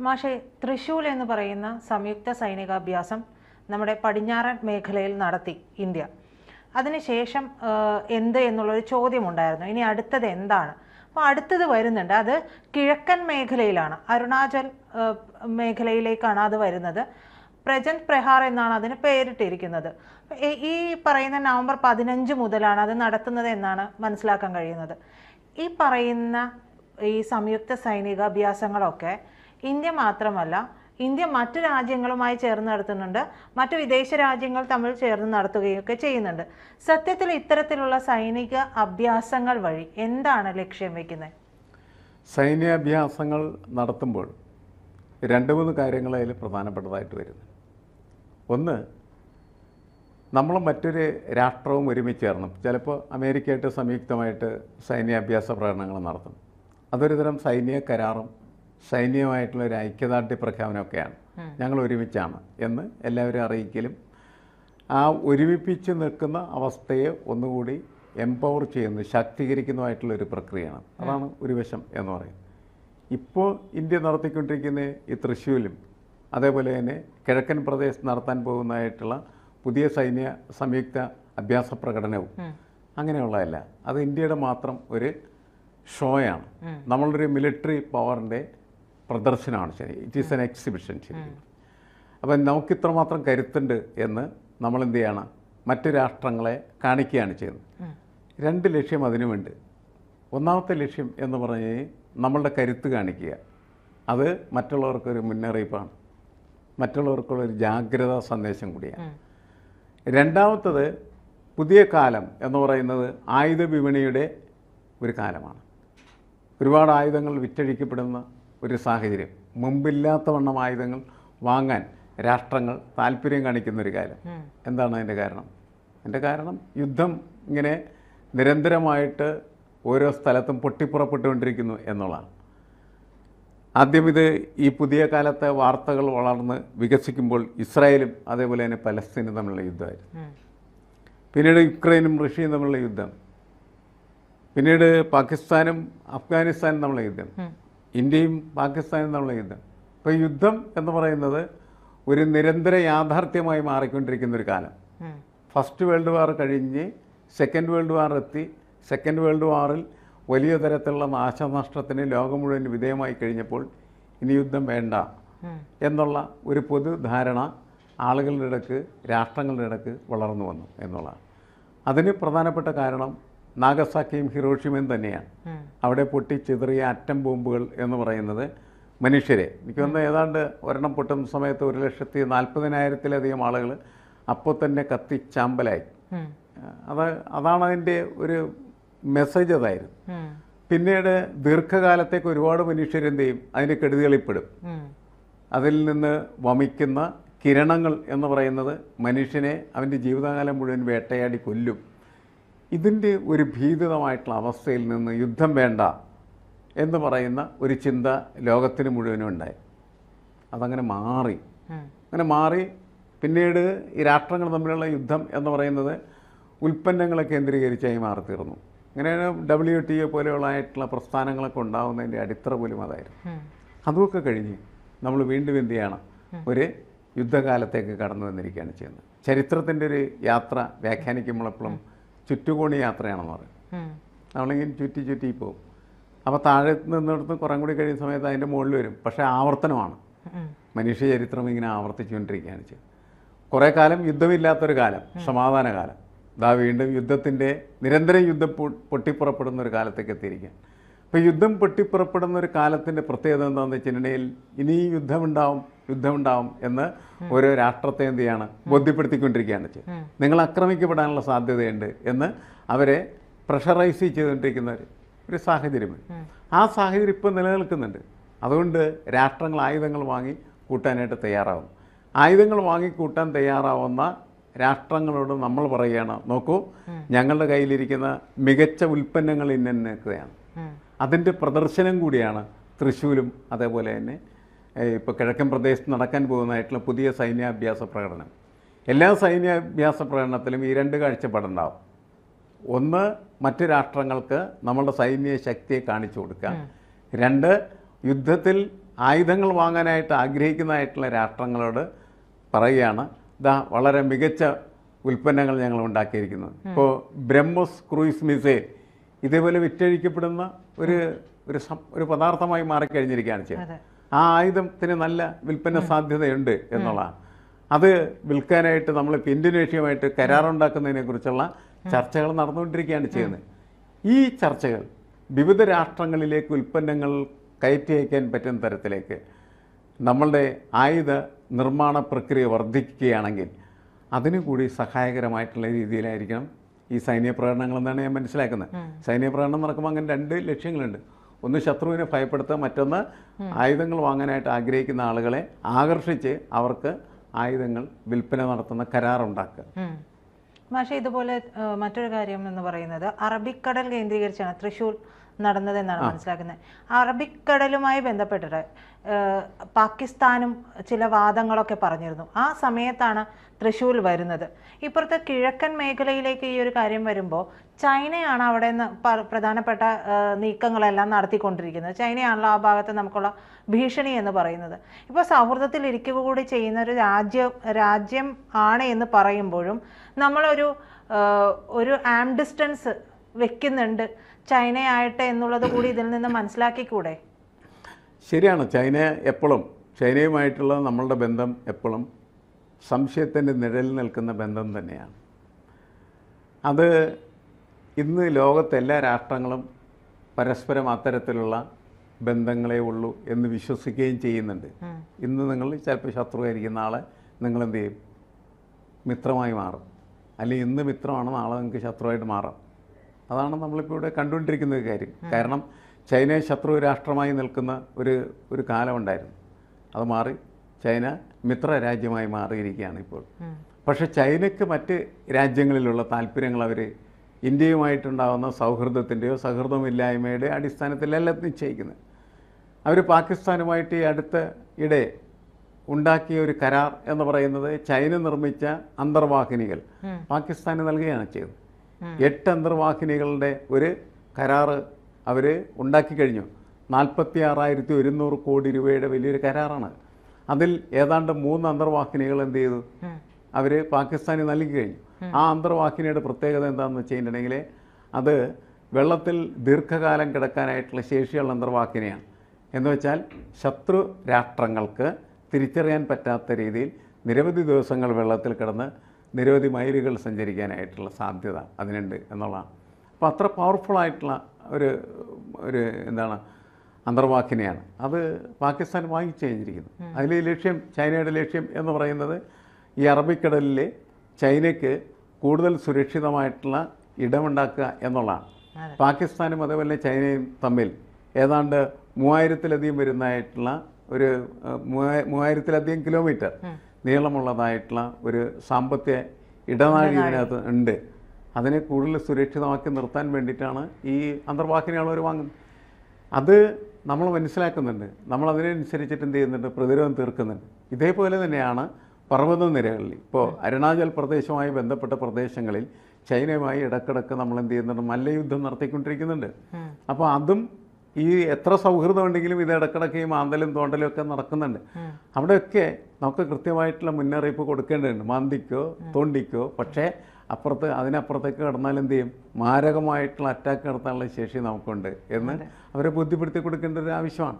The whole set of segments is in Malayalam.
മാഷെ തൃശൂൽ എന്ന് പറയുന്ന സംയുക്ത സൈനികാഭ്യാസം നമ്മുടെ പടിഞ്ഞാറൻ മേഖലയിൽ നടത്തി ഇന്ത്യ. അതിനുശേഷം എന്ത് എന്നുള്ളൊരു ചോദ്യമുണ്ടായിരുന്നു. ഇനി അടുത്തത് എന്താണ്? അപ്പോൾ അടുത്തത് വരുന്നുണ്ട്. അത് കിഴക്കൻ മേഖലയിലാണ്. അരുണാചൽ മേഖലയിലേക്കാണ് അത് വരുന്നത്. പ്രജന്റ് പ്രഹാർ എന്നാണ് അതിന് പേരിട്ടിരിക്കുന്നത്. ഈ- പറയുന്ന നവംബർ പതിനഞ്ച് മുതലാണ് അത് നടത്തുന്നത് എന്നാണ് മനസ്സിലാക്കാൻ കഴിയുന്നത്. ഈ പറയുന്ന ഈ സംയുക്ത സൈനിക അഭ്യാസങ്ങളൊക്കെ ഇന്ത്യ മാത്രമല്ല ഇന്ത്യ മറ്റു രാജ്യങ്ങളുമായി ചേർന്ന് നടത്തുന്നുണ്ട് മറ്റു വിദേശ രാജ്യങ്ങൾ തമ്മിൽ ചേർന്ന് നടത്തുകയൊക്കെ ചെയ്യുന്നുണ്ട്. സത്യത്തിൽ ഇത്തരത്തിലുള്ള സൈനിക അഭ്യാസങ്ങൾ വഴി എന്താണ് ലക്ഷ്യം വയ്ക്കുന്നത് സൈന്യാഭ്യാസങ്ങൾ നടത്തുമ്പോൾ രണ്ട് മൂന്ന് കാര്യങ്ങൾ അതിൽ പ്രധാനപ്പെട്ടതായിട്ട് വരുന്നു. ഒന്ന് നമ്മൾ മറ്റൊരു രാഷ്ട്രവും ഒരുമിച്ച് ചേർന്ന്. ചിലപ്പോൾ അമേരിക്കയായിട്ട് സംയുക്തമായിട്ട് സൈന്യാഭ്യാസ പ്രകടനങ്ങൾ നടത്തും അതൊരുതരം സൈനിക കരാറും സൈന്യമായിട്ടുള്ള ഒരു ഐക്യദാർഢ്യ പ്രഖ്യാപനമൊക്കെയാണ്. ഞങ്ങൾ ഒരുമിച്ചാണ് എന്ന് എല്ലാവരും അറിയിക്കലും ആ ഒരുമിപ്പിച്ച് നിൽക്കുന്ന അവസ്ഥയെ ഒന്നുകൂടി എംപവർ ചെയ്യുന്നു ശാക്തീകരിക്കുന്നതുമായിട്ടുള്ള ഒരു പ്രക്രിയയാണ്. അതാണ് ഒരു വശം എന്ന് പറയുന്നത്. ഇപ്പോൾ ഇന്ത്യ നടത്തിക്കൊണ്ടിരിക്കുന്ന ഈ തൃശ്ശൂലും അതേപോലെ തന്നെ കിഴക്കൻ പ്രദേശത്ത് നടത്താൻ പോകുന്നതായിട്ടുള്ള പുതിയ സൈന്യ സംയുക്ത അഭ്യാസ പ്രകടനവും അങ്ങനെയുള്ളതല്ല. അത് ഇന്ത്യയുടെ മാത്രം ഒരു ഷോയാണ്. നമ്മളൊരു മിലിറ്ററി പവറിന്റെ പ്രദർശനമാണ് ശരി. ഇറ്റ് ഈസ് എൻ എക്സിബിഷൻ ശരി. അപ്പം നമുക്ക് ഇത്രമാത്രം കരുത്തുണ്ട് എന്ന് നമ്മൾ എന്ത് ചെയ്യണം മറ്റു രാഷ്ട്രങ്ങളെ കാണിക്കുകയാണ് ചെയ്യുന്നത്. രണ്ട് ലക്ഷ്യം അതിനുമുണ്ട്. ഒന്നാമത്തെ ലക്ഷ്യം എന്ന് പറഞ്ഞു കഴിഞ്ഞാൽ നമ്മളുടെ കരുത്ത് കാണിക്കുക. അത് മറ്റുള്ളവർക്കൊരു മുന്നറിയിപ്പാണ്. മറ്റുള്ളവർക്കുള്ളൊരു ജാഗ്രതാ സന്ദേശം കൂടിയാണ്. രണ്ടാമത്തത് പുതിയ കാലം എന്ന് പറയുന്നത് ആയുധ വിപണിയുടെ ഒരു കാലമാണ്. ഒരുപാട് ആയുധങ്ങൾ വിറ്റഴിക്കപ്പെടുന്ന ഒരു സാഹചര്യം. മുമ്പില്ലാത്ത വണ്ണം ആയുധങ്ങൾ വാങ്ങാൻ രാഷ്ട്രങ്ങൾ താല്പര്യം കാണിക്കുന്ന ഒരു കാലം എന്താണ് അതിന്റെ കാരണം? അതിന്റെ കാരണം യുദ്ധം ഇങ്ങനെ നിരന്തരമായിട്ട് ഓരോ സ്ഥലത്തും പൊട്ടിപ്പുറപ്പെട്ടുകൊണ്ടിരിക്കുന്നു എന്നുള്ളതാണ്. ആദ്യം ഇത് ഈ പുതിയ കാലത്തെ വാർത്തകൾ വളർന്ന് വികസിക്കുമ്പോൾ ഇസ്രായേലും അതേപോലെ തന്നെ പലസ്തീനും തമ്മിലുള്ള യുദ്ധമായിരുന്നു. പിന്നീട് യുക്രൈനും റഷ്യയും തമ്മിലുള്ള യുദ്ധം. പിന്നീട് പാകിസ്ഥാനും അഫ്ഗാനിസ്ഥാനും തമ്മിലുള്ള യുദ്ധം. ഇന്ത്യയും പാകിസ്ഥാനും തമ്മിലുള്ള യുദ്ധം. ഇപ്പോൾ യുദ്ധം എന്ന് പറയുന്നത് ഒരു നിരന്തര യാഥാർത്ഥ്യമായി മാറിക്കൊണ്ടിരിക്കുന്ന ഒരു കാലം. ഫസ്റ്റ് വേൾഡ് വാർ കഴിഞ്ഞ് സെക്കൻഡ് വേൾഡ് വാർ എത്തി. സെക്കൻഡ് വേൾഡ് വാറിൽ വലിയ തരത്തിലുള്ള നാശനഷ്ടത്തിന് ലോകം മുഴുവൻ വിധേയമായി കഴിഞ്ഞപ്പോൾ ഇനി യുദ്ധം വേണ്ട എന്നുള്ള ഒരു പൊതുധാരണ ആളുകളുടെ ഇടയ്ക്ക് രാഷ്ട്രങ്ങളുടെ ഇടയ്ക്ക് വളർന്നു വന്നു എന്നുള്ളതാണ്. അതിന് പ്രധാനപ്പെട്ട കാരണം നാഗസാക്കിയും ഹിറോഷിമയും തന്നെയാണ്. അവിടെ പൊട്ടിച്ചിതറിയ അറ്റം ബോംബുകൾ എന്ന് പറയുന്നത് മനുഷ്യരെ. എനിക്ക് തോന്നുന്നു ഏതാണ്ട് ഒരെണ്ണം പൊട്ടുന്ന സമയത്ത് ഒരു ലക്ഷത്തി നാൽപ്പതിനായിരത്തിലധികം ആളുകൾ അപ്പോൾ തന്നെ കത്തി ചാമ്പലായി. അത് അതാണ് അതിന്റെ ഒരു മെസ്സേജ് അതായിരുന്നു. പിന്നീട് ദീർഘകാലത്തേക്ക് ഒരുപാട് മനുഷ്യരെന്ത് ചെയ്യും? അതിന്റെ കെടുതികളിൽപ്പെടും. അതിൽ നിന്ന് വമിക്കുന്ന കിരണങ്ങൾ എന്ന് പറയുന്നത് മനുഷ്യനെ അവന്റെ ജീവിതകാലം മുഴുവൻ വേട്ടയാടി കൊല്ലും. ഇതിന്റെ ഒരു ഭീതിതമായിട്ടുള്ള അവസ്ഥയിൽ നിന്ന് യുദ്ധം വേണ്ട എന്ന് പറയുന്ന ഒരു ചിന്ത ലോകത്തിന് മുഴുവനും ഉണ്ടായി. അതങ്ങനെ മാറി. അങ്ങനെ മാറി. പിന്നീട് ഈ രാഷ്ട്രങ്ങൾ തമ്മിലുള്ള യുദ്ധം എന്ന് പറയുന്നത് ഉൽപ്പന്നങ്ങളെ കേന്ദ്രീകരിച്ചായി മാറി തീർന്നു അങ്ങനെയാണ് ഡബ്ല്യു ടി എ പോലെയുള്ളതായിട്ടുള്ള പ്രസ്ഥാനങ്ങളൊക്കെ ഉണ്ടാകുന്നതിന്റെ അടിത്തറ പോലും അതായിരുന്നു. അതുമൊക്കെ കഴിഞ്ഞ് നമ്മൾ വീണ്ടും എന്ത് ചെയ്യണം? ഒരു യുദ്ധകാലത്തേക്ക് കടന്നു വന്നിരിക്കുകയാണ് ചെയ്യുന്നത്. ചരിത്രത്തിന്റെ ഒരു യാത്ര വ്യാഖ്യാനിക്കുമ്പോൾ എപ്പോഴും ചുറ്റുകോണി യാത്രയാണെന്ന് പറയും. നമ്മളിങ്ങനെ ചുറ്റി ചുറ്റി പോകും അപ്പോൾ താഴെ നിന്നിടത്ത് കുറേ കൂടി കഴിയുന്ന സമയത്ത് അതിന്റെ മുകളിൽ വരും. പക്ഷേ ആവർത്തനമാണ്. മനുഷ്യ ചരിത്രം ഇങ്ങനെ ആവർത്തിച്ചുകൊണ്ടിരിക്കുകയാണ് ചെയ്യും കുറേ കാലം യുദ്ധമില്ലാത്തൊരു കാലം സമാധാന കാലം ഇതാ വീണ്ടും യുദ്ധത്തിന്റെ നിരന്തരം യുദ്ധം പൊട്ടിപ്പുറപ്പെടുന്ന ഒരു കാലത്തേക്ക് എത്തിയിരിക്കുക അപ്പോൾ യുദ്ധം പൊട്ടിപ്പുറപ്പെടുന്ന ഒരു കാലത്തിന്റെ പ്രത്യേകത എന്താണെന്ന് വെച്ചിട്ടുണ്ടെങ്കിൽ ഇനി യുദ്ധമുണ്ടാവും. യുദ്ധമുണ്ടാവും എന്ന് ഓരോ രാഷ്ട്രത്തെ എന്ത് ചെയ്യാണ്? ബോധ്യപ്പെടുത്തിക്കൊണ്ടിരിക്കുകയാണ് ചെയ്യുന്നത് നിങ്ങൾ ആക്രമിക്കപ്പെടാനുള്ള സാധ്യതയുണ്ട് എന്ന് അവരെ പ്രഷറൈസ് ചെയ്തുകൊണ്ടിരിക്കുന്ന ഒരു സാഹചര്യം സാഹചര്യമുണ്ട്. ആ സാഹചര്യം ഇപ്പോൾ നിലനിൽക്കുന്നുണ്ട്. അതുകൊണ്ട് രാഷ്ട്രങ്ങൾ ആയുധങ്ങൾ വാങ്ങി കൂട്ടാനായിട്ട് തയ്യാറാവും ആയുധങ്ങൾ വാങ്ങിക്കൂട്ടാൻ തയ്യാറാവുന്ന രാഷ്ട്രങ്ങളോട് നമ്മൾ പറയുകയാണ് നോക്കൂ ഞങ്ങളുടെ കയ്യിലിരിക്കുന്ന മികച്ച ഉൽപ്പന്നങ്ങൾ ഇന്നൊക്കെയാണ് അതിന്റെ പ്രദർശനം കൂടിയാണ് തൃശ്ശൂരും അതേപോലെ തന്നെ ഇപ്പോൾ കിഴക്കൻ പ്രദേശത്ത് നടക്കാൻ പോകുന്നതായിട്ടുള്ള പുതിയ സൈന്യാഭ്യാസ പ്രകടനം. എല്ലാ സൈന്യാഭ്യാസ പ്രകടനത്തിലും ഈ രണ്ട് കാഴ്ചപ്പാടുണ്ടാവും ഒന്ന് മറ്റു രാഷ്ട്രങ്ങൾക്ക് നമ്മളുടെ സൈന്യ ശക്തിയെ കാണിച്ചു കൊടുക്കുക. രണ്ട് യുദ്ധത്തിൽ ആയുധങ്ങൾ വാങ്ങാനായിട്ട് ആഗ്രഹിക്കുന്നതായിട്ടുള്ള രാഷ്ട്രങ്ങളോട് പറയുകയാണ്. ഇതാ വളരെ മികച്ച ഉൽപ്പന്നങ്ങൾ ഞങ്ങൾ ഉണ്ടാക്കിയിരിക്കുന്നത്. ഇപ്പോൾ ബ്രഹ്മോസ് ക്രൂയിസ് മിസൈൽ ഇതേപോലെ വിറ്റഴിക്കപ്പെടുന്ന ഒരു ഒരു ഒരു പദാർത്ഥമായി മാറിക്കഴിഞ്ഞിരിക്കുകയാണ് ചെയ്യുന്നത് ആ ആയുധത്തിന് നല്ല വിൽപ്പന സാധ്യതയുണ്ട് എന്നുള്ളതാണ്. അത് വിൽക്കാനായിട്ട് നമ്മൾ ഇന്തോനേഷ്യയുമായിട്ട് കരാറുണ്ടാക്കുന്നതിനെ കുറിച്ചുള്ള ചർച്ചകൾ നടന്നുകൊണ്ടിരിക്കുകയാണ് ചെയ്യുന്നത്. ഈ ചർച്ചകൾ വിവിധ രാഷ്ട്രങ്ങളിലേക്ക് ഉൽപ്പന്നങ്ങൾ കയറ്റി അയക്കാൻ പറ്റുന്ന തരത്തിലേക്ക് നമ്മളുടെ ആയുധ നിർമ്മാണ പ്രക്രിയ വർദ്ധിക്കുകയാണെങ്കിൽ അതിനു കൂടി സഹായകരമായിട്ടുള്ള രീതിയിലായിരിക്കണം ഈ സൈനിക പ്രകടനങ്ങൾ എന്നാണ് ഞാൻ മനസ്സിലാക്കുന്നത്. സൈനിക പ്രകടനം നടക്കുമ്പോൾ അങ്ങനെ രണ്ട് ലക്ഷ്യങ്ങളുണ്ട്. ഒന്ന് ശത്രുവിനെ ഭയപ്പെടുത്തുക മറ്റൊന്ന് ആയുധങ്ങൾ വാങ്ങാനായിട്ട് ആഗ്രഹിക്കുന്ന ആളുകളെ ആകർഷിച്ച് അവർക്ക് ആയുധങ്ങൾ വിൽപ്പന നടത്തുന്ന കരാറുണ്ടാക്കുക പക്ഷേ മാഷെ ഇതുപോലെ മറ്റൊരു കാര്യം എന്ന് പറയുന്നത് അറബിക്കടൽ കേന്ദ്രീകരിച്ചാണ്. തൃശ്ശൂർ നടന്നതെന്നാണ് മനസ്സിലാക്കുന്നത്. അറബിക്കടലുമായി ബന്ധപ്പെട്ടിട്ട് പാകിസ്ഥാനും ചില വാദങ്ങളൊക്കെ പറഞ്ഞിരുന്നു. ആ സമയത്താണ് തൃശ്ശൂർ വരുന്നത്. ഇപ്പുറത്തെ കിഴക്കൻ മേഖലയിലേക്ക് ഈ ഒരു കാര്യം വരുമ്പോൾ ചൈനയാണ് അവിടെ നിന്ന് പ്രധാനപ്പെട്ട നീക്കങ്ങളെല്ലാം നടത്തിക്കൊണ്ടിരിക്കുന്നത്. ചൈനയാണല്ലോ ആ ഭാഗത്ത് നമുക്കുള്ള ഭീഷണി എന്ന് പറയുന്നത്. ഇപ്പോൾ സൗഹൃദത്തിൽ ഇരിക്കുക കൂടി ചെയ്യുന്ന ഒരു രാജ്യം രാജ്യം ആണ് എന്ന് പറയുമ്പോഴും നമ്മളൊരു ഒരു ആം ഡിസ്റ്റൻസ് വെക്കുന്നുണ്ട് ചൈനയായിട്ട് എന്നുള്ളത് കൂടി ഇതിൽ നിന്ന് മനസ്സിലാക്കിക്കൂടെ? ശരിയാണ്. ചൈന എപ്പോഴും ചൈനയുമായിട്ടുള്ള നമ്മളുടെ ബന്ധം എപ്പോഴും സംശയത്തിന്റെ നിഴലിൽ നിൽക്കുന്ന ബന്ധം തന്നെയാണ്. അത് ഇന്ന് ലോകത്തെ എല്ലാ രാഷ്ട്രങ്ങളും പരസ്പരം അത്തരത്തിലുള്ള ബന്ധങ്ങളേ ഉള്ളൂ എന്ന് വിശ്വസിക്കുകയും ചെയ്യുന്നുണ്ട്. ഇന്ന് നിങ്ങൾ ചിലപ്പോൾ ശത്രുവായിരിക്കുന്ന ആളെ നിങ്ങൾ എന്ത് ചെയ്യും? മിത്രമായി മാറും. അല്ലെങ്കിൽ ഇന്ന് മിത്രമാണ് നാളെ നിങ്ങൾക്ക് ശത്രുവായിട്ട് മാറാം. അതാണ് നമ്മളിപ്പോൾ ഇവിടെ കണ്ടുകൊണ്ടിരിക്കുന്ന ഒരു കാര്യം. കാരണം ചൈനയെ ശത്രു രാഷ്ട്രമായി നിൽക്കുന്ന ഒരു ഒരു കാലമുണ്ടായിരുന്നു അത് മാറി ചൈന മിത്ര രാജ്യമായി മാറിയിരിക്കുകയാണ് ഇപ്പോൾ. പക്ഷെ ചൈനയ്ക്ക് മറ്റ് രാജ്യങ്ങളിലുള്ള താല്പര്യങ്ങൾ അവർ ഇന്ത്യയുമായിട്ടുണ്ടാകുന്ന സൗഹൃദത്തിന്റെയോ സൗഹൃദമില്ലായ്മയുടെ അടിസ്ഥാനത്തിലല്ല നിശ്ചയിക്കുന്നത്. അവർ പാകിസ്ഥാനുമായിട്ട് ഈ അടുത്ത ഇടെ ഉണ്ടാക്കിയ ഒരു കരാർ എന്ന് പറയുന്നത് ചൈന നിർമ്മിച്ച അന്തർവാഹിനികൾ പാകിസ്ഥാന് നൽകുകയാണ് ചെയ്തത്. എട്ട് അന്തർവാഹിനികളുടെ ഒരു കരാറ് അവർ ഉണ്ടാക്കി കഴിഞ്ഞു. നാൽപ്പത്തി ആറായിരത്തി ഒരുന്നൂറ് കോടി രൂപയുടെ വലിയൊരു കരാറാണ്. അതിൽ ഏതാണ്ട് മൂന്ന് അന്തർവാഹിനികൾ എന്ത് ചെയ്തു? അവർ പാകിസ്ഥാന് നൽകി കഴിഞ്ഞു. ആ അന്തർവാഹിനിയുടെ പ്രത്യേകത എന്താണെന്ന് വെച്ചിട്ടുണ്ടെങ്കിൽ അത് വെള്ളത്തിൽ ദീർഘകാലം കിടക്കാനായിട്ടുള്ള ശേഷിയുള്ള അന്തർവാഹിനിയാണ്. എന്ന് വെച്ചാൽ ശത്രു രാഷ്ട്രങ്ങൾക്ക് തിരിച്ചറിയാൻ പറ്റാത്ത രീതിയിൽ നിരവധി ദിവസങ്ങൾ വെള്ളത്തിൽ കിടന്ന് നിരവധി മൈലുകൾ സഞ്ചരിക്കാനായിട്ടുള്ള സാധ്യത അതിനുണ്ട് എന്നുള്ളതാണ്. അപ്പോൾ അത്ര പവർഫുള്ളായിട്ടുള്ള ഒരു ഒരു എന്താണ് അന്തർവാഹിനിയാണ്. അത് പാകിസ്ഥാൻ വാങ്ങിച്ചു കഴിഞ്ഞിരിക്കുന്നു. അതിൽ ലക്ഷ്യം ചൈനയുടെ ലക്ഷ്യം എന്ന് പറയുന്നത് ഈ അറബിക്കടലിലെ ചൈനയ്ക്ക് കൂടുതൽ സുരക്ഷിതമായിട്ടുള്ള ഇടമുണ്ടാക്കുക എന്നുള്ളതാണ്. പാകിസ്ഥാനും അതേപോലെ ചൈനയും തമ്മിൽ ഏതാണ്ട് മൂവായിരത്തിലധികം വരുന്നതായിട്ടുള്ള ഒരു മൂവായിരത്തിലധികം കിലോമീറ്റർ നീളമുള്ളതായിട്ടുള്ള ഒരു സാമ്പത്തിക ഇടനാഴി ഇതിനകത്ത് ഉണ്ട്. അതിനെ കൂടുതൽ സുരക്ഷിതമാക്കി നിർത്താൻ വേണ്ടിയിട്ടാണ് ഈ അന്തർവാഹിനികൾ അവർ വാങ്ങുന്നത്. അത് നമ്മൾ മനസ്സിലാക്കുന്നുണ്ട്. നമ്മൾ അതിനനുസരിച്ചിട്ട് എന്ത് ചെയ്യുന്നുണ്ട്? പ്രതിരോധം തീർക്കുന്നുണ്ട്. ഇതേപോലെ തന്നെയാണ് പർവത നിരകളിൽ. ഇപ്പോൾ അരുണാചൽ പ്രദേശവുമായി ബന്ധപ്പെട്ട പ്രദേശങ്ങളിൽ ചൈനയുമായി ഇടക്കിടക്ക് നമ്മൾ എന്ത് ചെയ്യുന്നുണ്ട്? മല്ലയുദ്ധം നടത്തിക്കൊണ്ടിരിക്കുന്നുണ്ട്. അപ്പോൾ അതും ഈ എത്ര സൗഹൃദം ഉണ്ടെങ്കിലും ഇത് ഇടക്കിടക്ക് ഈ മാന്തലും തോണ്ടലും ഒക്കെ നടക്കുന്നുണ്ട്. അവിടെയൊക്കെ നമുക്ക് കൃത്യമായിട്ടുള്ള മുന്നറിയിപ്പ് കൊടുക്കേണ്ടതുണ്ട്. മാന്തിക്കോ തോണ്ടിക്കോ പക്ഷേ അപ്പുറത്ത് അതിനപ്പുറത്തേക്ക് കിടന്നാലും എന്ത് ചെയ്യും? മാരകമായിട്ടുള്ള അറ്റാക്ക് നടത്താനുള്ള ശേഷി നമുക്കുണ്ട് എന്ന് അവരെ ബോധ്യപ്പെടുത്തി കൊടുക്കേണ്ട ഒരു ആവശ്യമാണ്.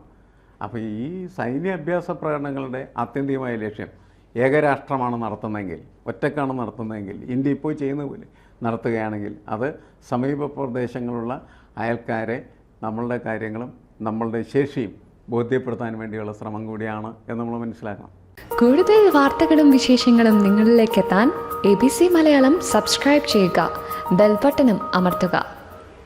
അപ്പോൾ ഈ സൈന്യ അഭ്യാസ പ്രകടനങ്ങളുടെ ആത്യന്തികമായ ലക്ഷ്യം ഏകരാഷ്ട്രമാണ് നടത്തുന്നതെങ്കിൽ ഒറ്റക്കാണ് നടത്തുന്നതെങ്കിൽ ഇന്ത്യ ഇപ്പോൾ ചെയ്യുന്ന പോലെ നടത്തുകയാണെങ്കിൽ അത് സമീപ പ്രദേശങ്ങളുള്ള അയൽക്കാരെ നമ്മളുടെ കാര്യങ്ങളും നമ്മളുടെ ശേഷിയും ബോധ്യപ്പെടുത്താൻ വേണ്ടിയുള്ള ശ്രമം കൂടിയാണ് എന്ന് നമ്മൾ മനസ്സിലാക്കണം. കൂടുതൽ വാർത്തകളും വിശേഷങ്ങളും നിങ്ങളിലേക്ക് എത്താൻ A B C Malayalam subscribe ചെയ്യുക. ബെൽബട്ടനും അമർത്തുക.